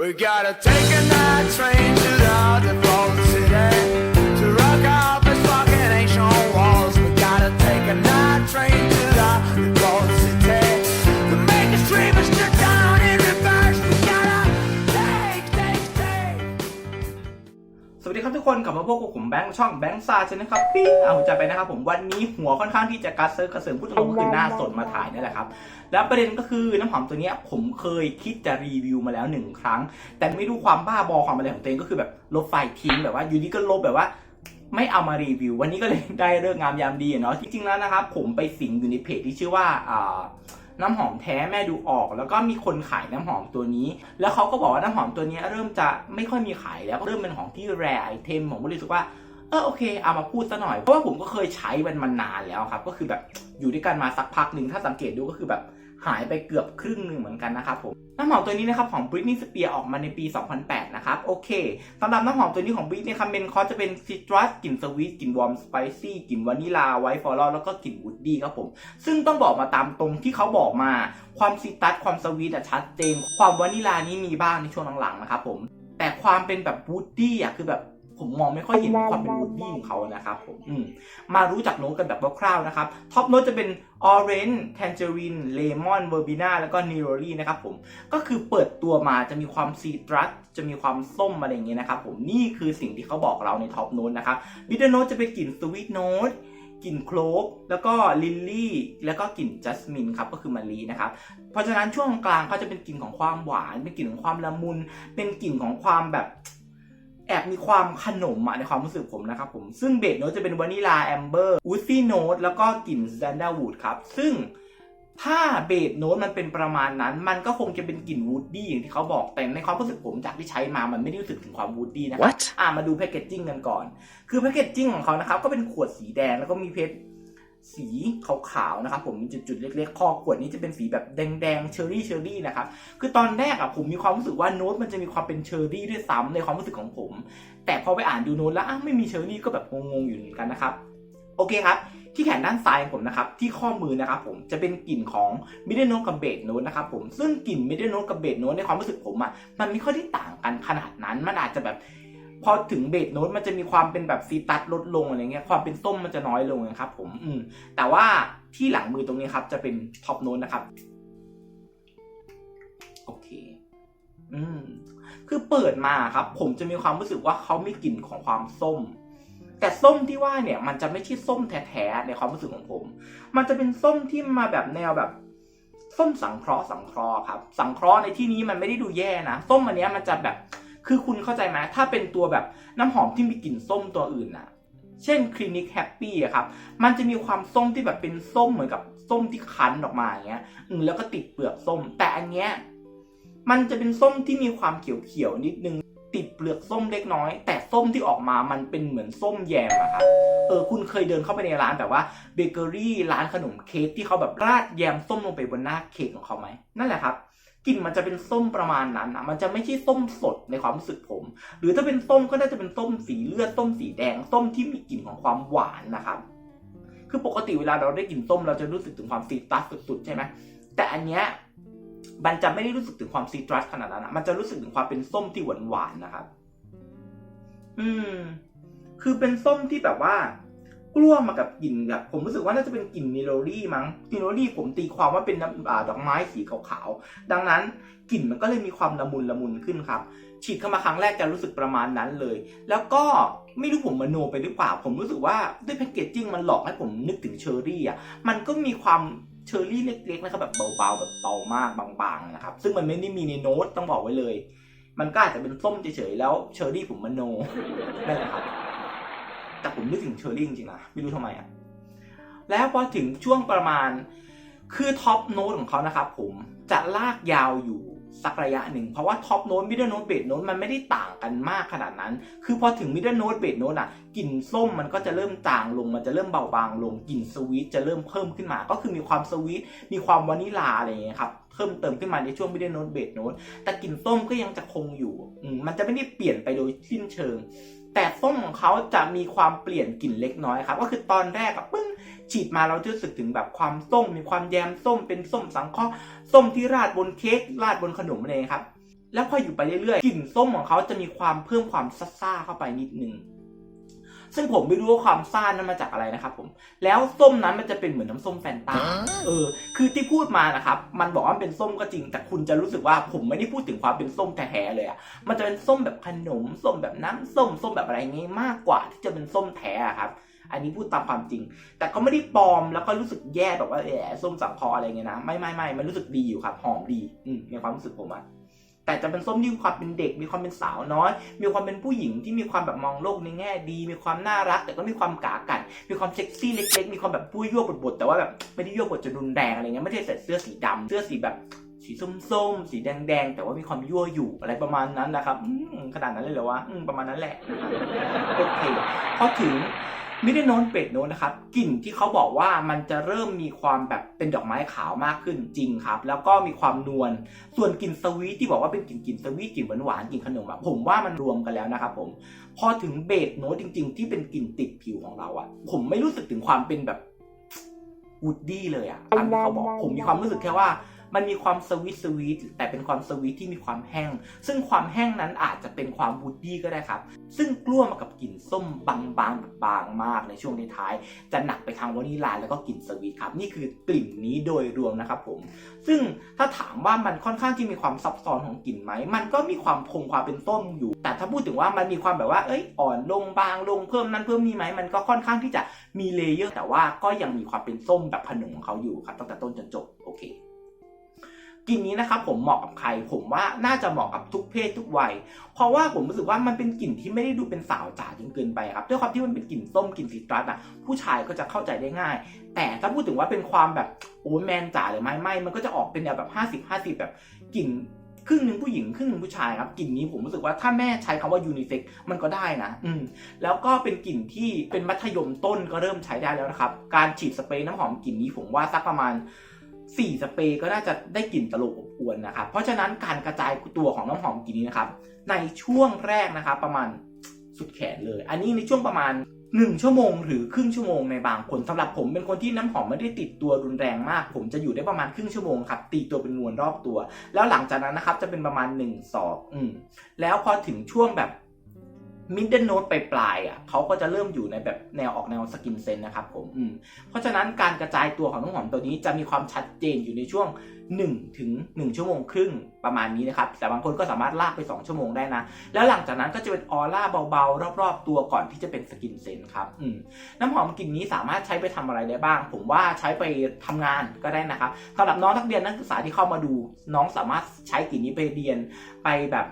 We gotta take a night train to the default ครับทุกคนกลับมาพบกับผมแบงค์ช่องแบงค์ซาใชนะครับปิ้งเอาหัวใจไปนะครับผมวันนี้หัวค่อนข้างที่จะกระเซิร์กระเสริมพูดตรงๆก็คือหน้าสดมาถ่ายนี่แหละครับ แล้วประเด็นก็คือน้ำหอมตัวนี้ผมเคยคิดจะรีวิวมาแล้วหนึ่งครั้ง แต่ไม่รู้ความบ้าบอความอะไรของตัวเองก็คือแบบลบไฟล์ทิ้งแบบว่าอยู่ดีก็ลบแบบว่าไม่เอามารีวิว วันนี้ก็เลยได้เรื่องงามยามดีเนาะจริงๆแล้วนะครับผมไปสิงอยู่ในเพจที่ชื่อว่าอ่า น้ำหอมแท้แม่ดูออก แล้วก็มีคนขายน้ำหอมตัวนี้ แล้วเขาก็บอกว่าน้ำหอมตัวนี้เริ่มจะไม่ค่อยมีขายแล้วเริ่มเป็นของที่แรไอเทมผมก็เลยรู้สึกว่าเออโอเคเอามาพูดซะหน่อยเพราะว่าผมก็เคยใช้มันมานานแล้วครับ ก็คือแบบอยู่ด้วยกันมาสักพักหนึ่งถ้าสังเกตดูก็คือแบบ หายไปเกือบครึ่งหนึ่งเหมือนกันนะครับผมน้ำหอมตัวนี้นะครับของ Britney Spears ออกมาในปี 2008 นะครับ โอเคสำหรับน้ำหอมตัวนี้ของ Britney ครับเมนคอสจะเป็นซิตรัสกลิ่นสวีทกลิ่นวอร์มสไปซี่กลิ่นวานิลาไวท์ฟลอรัลแล้วก็กลิ่นวูดดี้ครับผม ซึ่งต้องบอกมาตามตรงที่เขาบอกมาความซิตรัสความสวีทอะชัดเจน ความวานิลานี่มีบ้างในช่วงหลังๆนะครับผมแต่ความเป็นแบบวูดดี้อะคือแบบ ผมมองไม่ค่อยเห็นความเป็นวูดดี้ของเขานะครับผมอืมมารู้จักโน้ตกันแบบคร่าวๆนะครับท็อปโน้ตจะเป็นออเรนจ์แทนเจอรินเลมอนเวอร์บิน่าแล้วก็นิโรลี่นะครับผมก็คือเปิดตัวมาจะมีความซีตรัสจะมีความส้มอะไรอย่างเงี้ยนะครับผมนี่คือสิ่งที่เขาบอกเราในท็อปโน้ตนะครับมิดเดิลโน้ตจะเป็นกลิ่นสวีทโน้ตกลิ่นโคลฟแล้วก็ลิลลี่ แล้วก็กลิ่นจัสมินครับ ก็คือมะลินะครับ เพราะฉะนั้นช่วงกลางเขาจะเป็นกลิ่นของความหวาน เป็นกลิ่นของความละมุน เป็นกลิ่นของความแบบ แอบมีความขนมอะในความรู้สึกผมนะครับผม ซึ่งเบสโน้ตจะเป็นวานิลาแอมเบอร์วูซี่โน้ตแล้วก็กลิ่นแซนด้าวูดครับ ซึ่งถ้าเบสโน้ตมันเป็นประมาณนั้น มันก็คงจะเป็นกลิ่นวูดดี้อย่างที่เขาบอก แต่ในความรู้สึขผมจากที่ใช้มามันไม่ได้รู้สึกถึงความวูดดี้นะครับ What? อ่ามาดูแพคเกจจิ้งกันก่อน คือแพคเกจจิ้งของเขานะครับก็เป็นขวดสีแดงแล้วก็มีเพชร สีขาวๆนะครับผมมีจุดๆเล็กๆคอขวดนี้จะเป็นสีแบบแดงๆเชอร์รี่เชอร์รี่นะครับคือตอนแรกอะผมมีความรู้สึกว่าโน้ตมันจะมีความเป็นเชอร์รี่ด้วยซ้ำในความรู้สึกของผม แต่พอไปอ่านดูโน้ตแล้วอ้าวไม่มีเชอร์รี่ก็แบบงงๆอยู่เหมือนกันนะครับโอเคครับที่แขนด้านซ้ายของผมนะครับที่ข้อมือนะครับผมจะเป็นกลิ่นของมิดเดิลโน้ตกับเบสโน้ตนะครับผมซึ่งกลิ่นมิดเดิลโน้ตกับเบสโน้ตในความรู้สึกผมอะมันไม่ค่อยได้ต่างกันขนาดนั้นมันอาจจะแบบ พอถึงเบสโน้ตมันจะมีความเป็นแบบซีตัสลดลงอะไรเงี้ยความเป็นส้มมันจะน้อยลงนะครับผมอืมแต่ว่าที่หลังมือตรงนี้ครับจะเป็นท็อปโน้ตนะครับโอเคอืมคือเปิดมาครับ ผมจะมีความรู้สึกว่าเขามีกลิ่นของความส้ม แต่ส้มที่ว่าเนี่ย มันจะไม่ใช่ส้มแท้ๆในความรู้สึกของผม มันจะเป็นส้มที่มาแบบแนวแบบส้มสังเคราะห์สังเคราะห์ครับ สังเคราะห์ในที่นี้มันไม่ได้ดูแย่นะส้มอันเนี้ยมันจะแบบ คือคุณเข้าใจไหมถ้าเป็นตัวแบบน้ำหอมที่มีกลิ่นส้มตัวอื่นนะเช่นคลินิกแฮปปี้อะครับ มันจะมีความส้มที่แบบเป็นส้มเหมือนกับส้มที่คั้นออกมาอย่างเงี้ยอืมแล้วก็ติดเปลือกส้ม แต่อันเนี้ยมันจะเป็นส้มที่มีความเขียวๆนิดนึง ติดเปลือกส้มเล็กน้อย แต่ส้มที่ออกมามันเป็นเหมือนส้มแยมอะครับเออคุณเคยเดินเข้าไปในร้านแบบว่าเบเกอรี่ร้านขนมเค้กที่เขาแบบราดแยมส้มลงไปบนหน้าเค้กของเขาไหมนั่นแหละครับ กลิ่นมันจะเป็นส้มประมาณนั้นอะมันจะไม่ใช่ส้มสดในความรู้สึกผม หรือถ้าเป็นส้มก็น่าจะเป็นส้มสีเลือดส้มสีแดง ส้มที่มีกลิ่นของความหวานนะครับ คือปกติเวลาเราได้กลิ่นส้มเราจะรู้สึกถึงความซีตรัสสุดๆใช่ไหมแต่อันเนี้ยมันจะไม่ได้รู้สึกถึงความซีตรัสขนาดนั้นอะมันจะรู้สึกถึงความเป็นส้มที่หวานๆนะครับ อืม คือเป็นส้มที่แบบว่า กล้วมากับกลิ่นแบบผมรู้สึกว่าน่าจะเป็นกลิ่นนิโรลี่มั้งนิโรลี่ผมตีความว่าเป็นน้ำดอกไม้สีขาวๆดังนั้นกลิ่นมันก็เลยมีความละมุนละมุนขึ้นครับฉีดเข้ามาครั้งแรกจะรู้สึกประมาณนั้นเลย แล้วก็ไม่รู้ผมมโนไปหรือเปล่า ผมรู้สึกว่าด้วยแพคเกจจิ้งมันหลอกให้ผมนึกถึงเชอร์รี่อะมันก็มีความเชอร์รี่เล็กๆนะครับแบบเบาๆแบบเบามากบางๆนะครับซึ่งมันไม่ได้มีในโน้ตต้องบอกไว้เลย มันก็อาจจะเป็นส้มเฉยๆแล้วเชอร์รี่ผมมโนนั่นแหละครับ แต่ผมนึกถึงเชอร์รี่จริงๆนะไม่รู้ทำไมอะแล้วพอถึงช่วงประมาณคือท็อปโน้ตของเขานะครับผมจะลากยาวอยู่สักระยะหนึ่ง เพราะว่าท็อปโน้ตมิดเดิลโน้ตเบสโน้ตมันไม่ได้ต่างกันมากขนาดนั้น คือพอถึงมิดเดิลโน้ตเบสโน้ตอะกลิ่นส้มมันก็จะเริ่มจางลง มันจะเริ่มเบาบางลงกลิ่นสวีทจะเริ่มเพิ่มขึ้นมา ก็คือมีความสวีทมีความวานิลาอะไรอย่างเงี้ยครับเพิ่มเติมขึ้นมาในช่วงมิดเดิลโน้ตเบสโน้ตแต่กลิ่นส้มก็ยังจะคงอยู่มมันจะไม่ได้เปลี่ยนไปโดยสิ้นเชิง แต่ส้มของเขาจะมีความเปลี่ยนกลิ่นเล็กน้อยครับ ก็คือตอนแรกอะปึ้งฉีดมาเราจะรู้สึกถึงแบบความส้ม มีความแยมส้มเป็นส้มสังเคราะห์ส้มที่ราดบนเค้กราดบนขนมอะไรอย่างเงี้ยครับ แล้วพออยู่ไปเรื่อยๆกลิ่นส้มของเขาจะมีความเพิ่มความซ่าๆเข้าไปนิดนึง ซึ่งผมไม่รู้ว่าความซ่านั้นมาจากอะไรนะครับผม แล้วส้มนั้นมันจะเป็นเหมือนน้ำส้มแฟนตา เออ คือที่พูดมานะครับ มันบอกว่ามันเป็นส้มก็จริง แต่คุณจะรู้สึกว่าผมไม่ได้พูดถึงความเป็นส้มแท้ๆเลยอะมันจะเป็นส้มแบบขนม ส้มแบบน้ำส้ม ส้มแบบอะไรเงี้ยมากกว่าที่จะเป็นส้มแท้อะครับ อันนี้พูดตามความจริง แต่ก็ไม่ได้ปลอมแล้วก็รู้สึกแย่แบบว่าแหมส้มสังเคออะไรเงี้ยนะ ไม่ไม่ไม่มันรู้สึกดีอยู่ครับ หอมดี อืมในความรู้สึกผมอะ แต่จะเป็นส้มที่มีความเป็นเด็ก มีความเป็นสาวน้อย มีความเป็นผู้หญิงที่มีความแบบมองโลกในแง่ดี มีความน่ารัก แต่ก็มีความกากัน มีความเซ็กซี่เล็กๆ มีความแบบปุ้ยยั่วบดๆแต่ว่าแบบไม่ได้ยั่วบดจนรุนแรงอะไรเงี้ย ไม่ได้ใส่เสื้อสีดำเสื้อสีแบบสีส้มๆ สีแดงๆ แต่ว่ามีความยั่วอยู่อะไรประมาณนั้นนะครับขนาดนั้นเลยเหรอวะประมาณนั้นแหละ โอเค พอถึง มิเดิลโนนเป็ดโนนนะครับกลิ่นที่เขาบอกว่ามันจะเริ่มมีความแบบเป็นดอกไม้ขาวมากขึ้นจริงครับ แล้วก็มีความนวลส่วนกลิ่นสวีทที่บอกว่าเป็นกลิ่นกลิ่นสวีทกลิ่นหวานหวานๆกลิ่นขนมอะผมว่ามันรวมกันแล้วนะครับผมพอถึงเบสโนจริง ๆ ที่เป็นกลิ่นติดผิวของเราอะผมไม่รู้สึกถึงความเป็นแบบวูดดี้เลยอะตามที่เขาบอกผมมีความรู้สึกแค่ว่า มันมีความสวีทสวีทแต่เป็นความสวีทที่มีความแห้ง ซึ่งความแห้งนั้นอาจจะเป็นความวูดดี้ก็ได้ครับ ซึ่งกล้วมากับกลิ่นส้มบางๆบบบางมากในช่วงในท้าย จะหนักไปทางวานิลาแล้วก็กลิ่นสวีทครับ นี่คือกลิ่นนี้โดยรวมนะครับผม ซึ่งถ้าถามว่ามันค่อนข้างที่มีความซับซ้อนของกลิ่นไหม มันก็มีความคงความเป็นส้มอยู่ แต่ถ้าพูดถึงว่ามันมีความแบบว่า เอ้ย อ่อนลงบางลงเพิ่มนั้นเพิ่มนี่ไหม มันก็ค่อนข้างที่จะมีเลเยอร์ แต่ว่าก็ยังมีความเป็นส้มแบบขนมของเขาอยู่ครับตั้งแต่ต้นจนจบ โอเค กลิ่นนี้นะครับผมเหมาะกับใครผมว่าน่าจะเหมาะกับทุกเพศทุกวัย เพราะว่าผมรู้สึกว่ามันเป็นกลิ่นที่ไม่ได้ดูเป็นสาวจ๋าจนเกินไปครับด้วยความที่มันเป็นกลิ่นส้มกลิ่นซิตรัสอะผู้ชายก็จะเข้าใจได้ง่าย แต่ถ้าพูดถึงว่าเป็นความแบบโอ้แมนจ๋าหรือไม่ไม่มันก็จะออกเป็นแนวแบบ50 50 แบบกลิ่นครึ่งหนึ่งผู้หญิงครึ่งหนึ่งผู้ชายครับกลิ่นนี้ผมรู้สึกว่าถ้าแม่ใช้คำว่ายูนิเซ็กมันก็ได้นะ อืมแล้วก็เป็นกลิ่นที่เป็นมัธยมต้นก็เริ่มใช้ได้แล้วนะครับ การฉีดสเปรย์น้ำหอมกลิ่นนี้ผมว่าสักประมาณ 4สเปรย์ก็น่าจะได้กลิ่นตลบอบอวนนะครับ เพราะฉะนั้นการกระจายตัวของน้ำหอมกลิ่นนี้นะครับ ในช่วงแรกนะครับประมาณสุดแขนเลย อันนี้ในช่วงประมาณ 1 ชั่วโมง หรือครึ่งชั่วโมงในบางคนสำหรับผมเป็นคนที่น้ำหอมไม่ได้ติดตัวรุนแรงมาก ผมจะอยู่ได้ประมาณครึ่งชั่วโมงครับตีตัวเป็นมวลรอบตัว แล้วหลังจากนั้นนะครับจะเป็นประมาณ1ศอกอืมแล้วพอถึงช่วงแบบ มิดเดิลโน้ตไปปลายอะเขาก็จะเริ่มอยู่ในแบบแนวออกแนวสกินเซนนะครับผมอืมเพราะฉะนั้นการกระจายตัวของน้ำหอมตัวนี้จะมีความชัดเจนอยู่ในช่วง1ถึง1ชั่วโมงครึ่งประมาณนี้นะครับ แต่บางคนก็สามารถลากไป 2 ชั่วโมงได้นะ แล้วหลังจากนั้นก็จะเป็นออร่าเบาๆ รอบๆ ตัวก่อนที่จะเป็นสกินเซนครับอืมน้ำหอมกลิ่นนี้สามารถใช้ไปทำอะไรได้บ้าง ผมว่าใช้ไปทำงานก็ได้นะครับสำหรับน้องนักเรียนนักศึกษาที่เข้ามาดู น้องสามารถใช้กลิ่นนี้ไปเรียนไปแบบ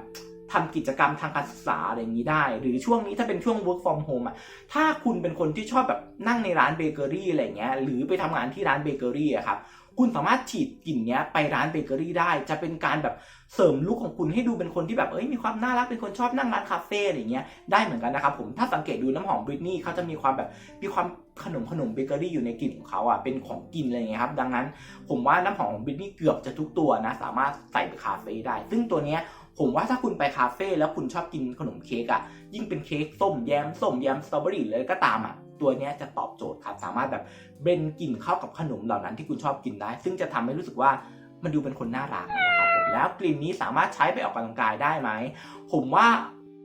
ทำกิจกรรมทางการศึกษาอะไรอย่างนี้ได้ หรือช่วงนี้ถ้าเป็นช่วง work from home อะถ้าคุณเป็นคนที่ชอบแบบนั่งในร้านเบเกอรี่อะไรเงี้ยหรือไปทำงานที่ร้านเบเกอรี่อะครับคุณสามารถฉีดกลิ่นเนี้ยไปร้านเบเกอรี่ได้ จะเป็นการแบบเสริมลุคของคุณให้ดูเป็นคนที่แบบเอ้ยมีความน่ารักเป็นคนชอบนั่งร้านคาเฟ่อะไรเงี้ยได้เหมือนกันนะครับผมถ้าสังเกตดูน้ำหอมบริตนี่เขาจะมีความแบบมีความขนมขนมเบเกอรี่อยู่ในกลิ่นของเขาอะเป็นของกินอะไรเงี้ยครับดังนั้นผมว่าน้ำหอมของบริตนี่เกือบจะทุกตัวนะสามารถใส่ไปคาเฟ่ได้ ซึ่งตัวเนี้ย ผมว่าถ้าคุณไปคาเฟ่แล้วคุณชอบกินขนมเค้กอะ ยิ่งเป็นเค้กส้มแยมส้มแยมสตรอเบอรี่เลยก็ตามอะ ตัวนี้จะตอบโจทย์ครับ สามารถแบบเบรนกลิ่นเข้ากับขนมเหล่านั้นที่คุณชอบกินได้ ซึ่งจะทำให้รู้สึกว่ามันดูเป็นคนน่ารักนะครับผมแล้วกลิ่นนี้สามารถใช้ไปออกกำลังกายได้ไหม ผมว่า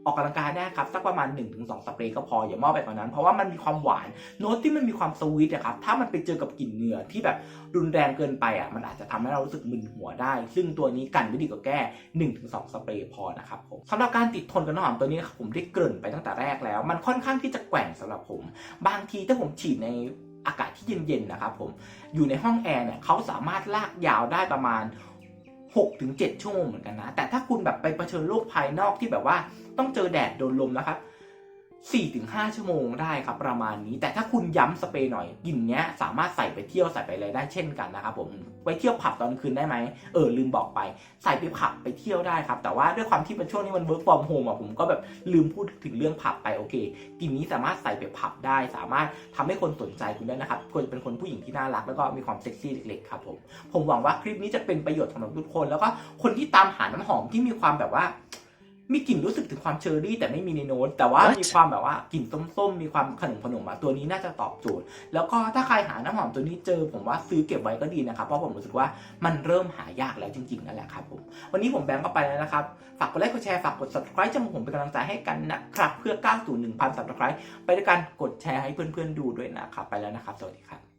ออกกำลังกายได้ครับ สักประมาณ 1-2 สเปรย์ก็พออย่ามากไปกว่านั้น เพราะว่ามันมีความหวานโน้ตที่มันมีความสวีทอะครับถ้ามันไปเจอกับกลิ่นเหงื่อที่แบบรุนแรงเกินไปอะมันอาจจะทำให้เรารู้สึกมึนหัวได้ ซึ่งตัวนี้กันไม่ดีกว่าแก้1-2 สเปรย์พอนะครับผมสำหรับการติดทนกับน้ำหอมตัวนี้ครับผมได้เกริ่นไปตั้งแต่แรกแล้ว มันค่อนข้างที่จะแกว่งสำหรับผม บางทีถ้าผมฉีดในอากาศที่เย็นๆนะครับผมอยู่ในห้องแอร์เนี่ยเขาสามารถลากยาวได้ประมาณ 6-7ชั่วโมงเหมือนกันนะ แต่ถ้าคุณแบบไปเผชิญโลกภายนอกที่แบบว่าต้องเจอแดดโดนลมนะครับ 4-5 ชั่วโมงได้ครับประมาณนี้ แต่ถ้าคุณย้ำสเปรย์หน่อยกลิ่นเนี้ยสามารถใส่ไปเที่ยวใส่ไปอะไรได้เช่นกันนะครับผมไปเที่ยวผับตอนคืนได้ไหมเออลืมบอกไป ใส่ไปผับไปเที่ยวได้ครับ แต่ว่าด้วยความที่เป็นช่วงนี้มัน work from home อะผมก็แบบลืมพูดถึงเรื่องผับไปโอเคกลิ่นนี้สามารถใส่ไปผับได้ สามารถทำให้คนสนใจคุณได้นะครับควรเป็นคนผู้หญิงที่น่ารักแล้วก็มีความเซ็กซี่เล็กๆครับผมผมหวังว่าคลิปนี้จะเป็นประโยชน์สำหรับทุกคน แล้วก็คนที่ตามหาน้ำหอมที่มีความแบบว่า มีกลิ่นรู้สึกถึงความเชอร์รี่แต่ไม่มีในโน้ตแต่ว่า What? มีความแบบว่ากลิ่นส้มๆ มีความขนมขนมๆอะตัวนี้น่าจะตอบโจทย์ แล้วก็ถ้าใครหาน้ำหอมตัวนี้เจอ ผมว่าซื้อเก็บไว้ก็ดีนะครับ เพราะผมรู้สึกว่ามันเริ่มหายากแล้วจริงๆนั่นแหละครับผม วันนี้ผมแบงก์ก็ไปแล้วนะครับ ฝากกดไลค์กดแชร์ฝากกด subscribe ช่องผมเป็นกำลังใจให้กันนะครับเพื่อก้าวสู่1,000 subscribe ไปด้วยกันกดแชร์ให้เพื่อนๆดูด้วยนะครับไปแล้วนะครับ สวัสดีครับ